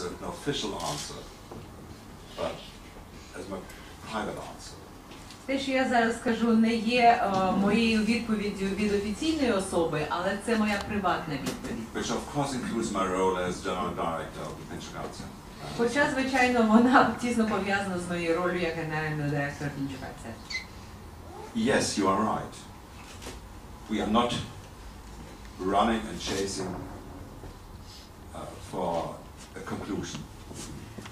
as an official answer, but as my private answer. Те, що я зараз скажу, не є е, моєю відповіддю від офіційної особи, але це моя приватна відповідь. which of course includes my role as general director of the Pension Council. Хоча, звичайно, вона тісно пов'язана з моєю ролью як генерального директора Пінчукація. yes, you are right. We are not running and chasing conclusion.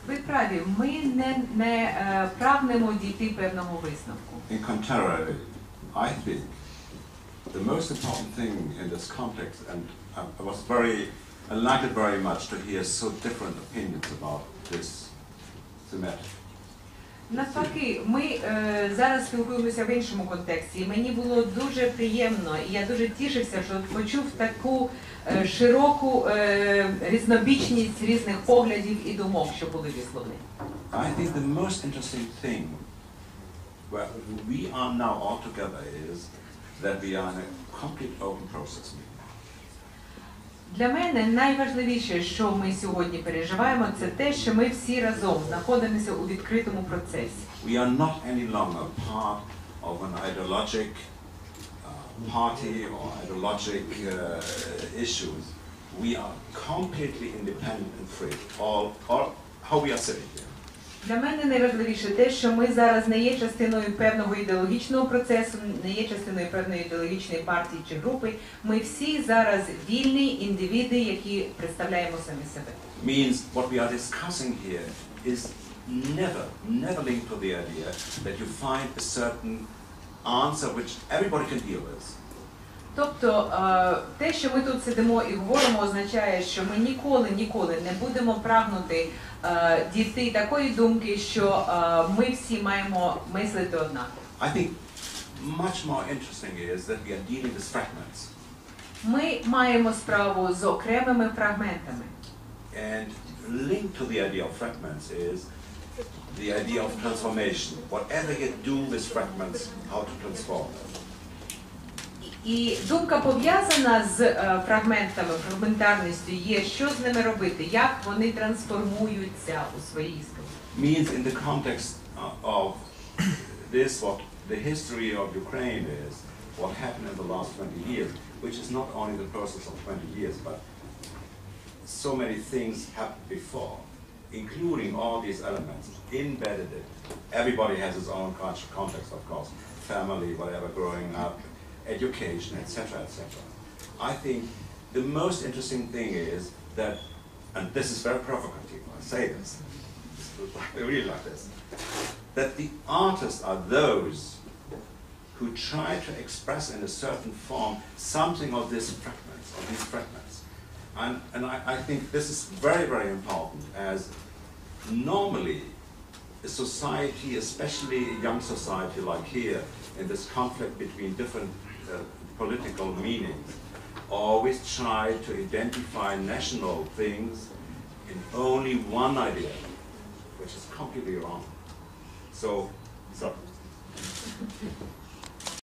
Ви праві, ми не, не е, прагнемо дійти певного висновку. In contrary, I think the most important thing in this context, and I I was very, I liked it very much to hear so different opinions about this thematic. Навпаки, ми е, зараз спілкуємося в іншому контексті. Мені було дуже приємно, і я дуже тішився, що почув таку е, широку е, різнобічність різних поглядів і думок, що були висловлені. I think the most interesting thing we are now all together is that we are in a complete open process meeting. Для мене найважливіше, що ми сьогодні переживаємо, це те, що ми всі разом знаходимося у відкритому процесі. We are not any longer part of an ideologic uh, party or ideologic uh, issues. We are completely independent and free. All, all how we are sitting here. Для мене найважливіше те, що ми зараз не є частиною певного ідеологічного процесу, не є частиною певної ідеологічної партії чи групи. Ми всі зараз вільні індивіди, які представляємо самі себе. Means what we are discussing here is never, never linked to the idea that you find a certain answer which everybody can deal with. Тобто е, те, що ми тут сидимо і говоримо, означає, що ми ніколи, ніколи не будемо прагнути е, дійти такої думки, що е, ми всі маємо мислити однаково. I think much more interesting is that we are dealing with fragments. Ми маємо справу з окремими фрагментами. And linked to the idea of fragments is the idea of transformation. Whatever you do with fragments, how to transform them. І думка пов'язана з е, фрагментами, фрагментарністю є, що з ними робити, як вони трансформуються у своїй істині. Means in the context uh, of this, what the history of Ukraine is, what happened in the last 20 years, which is not only the process of 20 years, but so many things happened before, including all these elements, embedded it. Everybody has his own culture, context, of course, family, whatever, growing up, education, etc., etc. I think the most interesting thing is that, and this is very provocative, I say this, I really like this, that the artists are those who try to express in a certain form something of these fragments, of these fragments. And, and I, I think this is very, very important as normally a society, especially a young society like here, in this conflict between different uh, political meanings, always try to identify national things in only one idea, which is completely wrong. So, so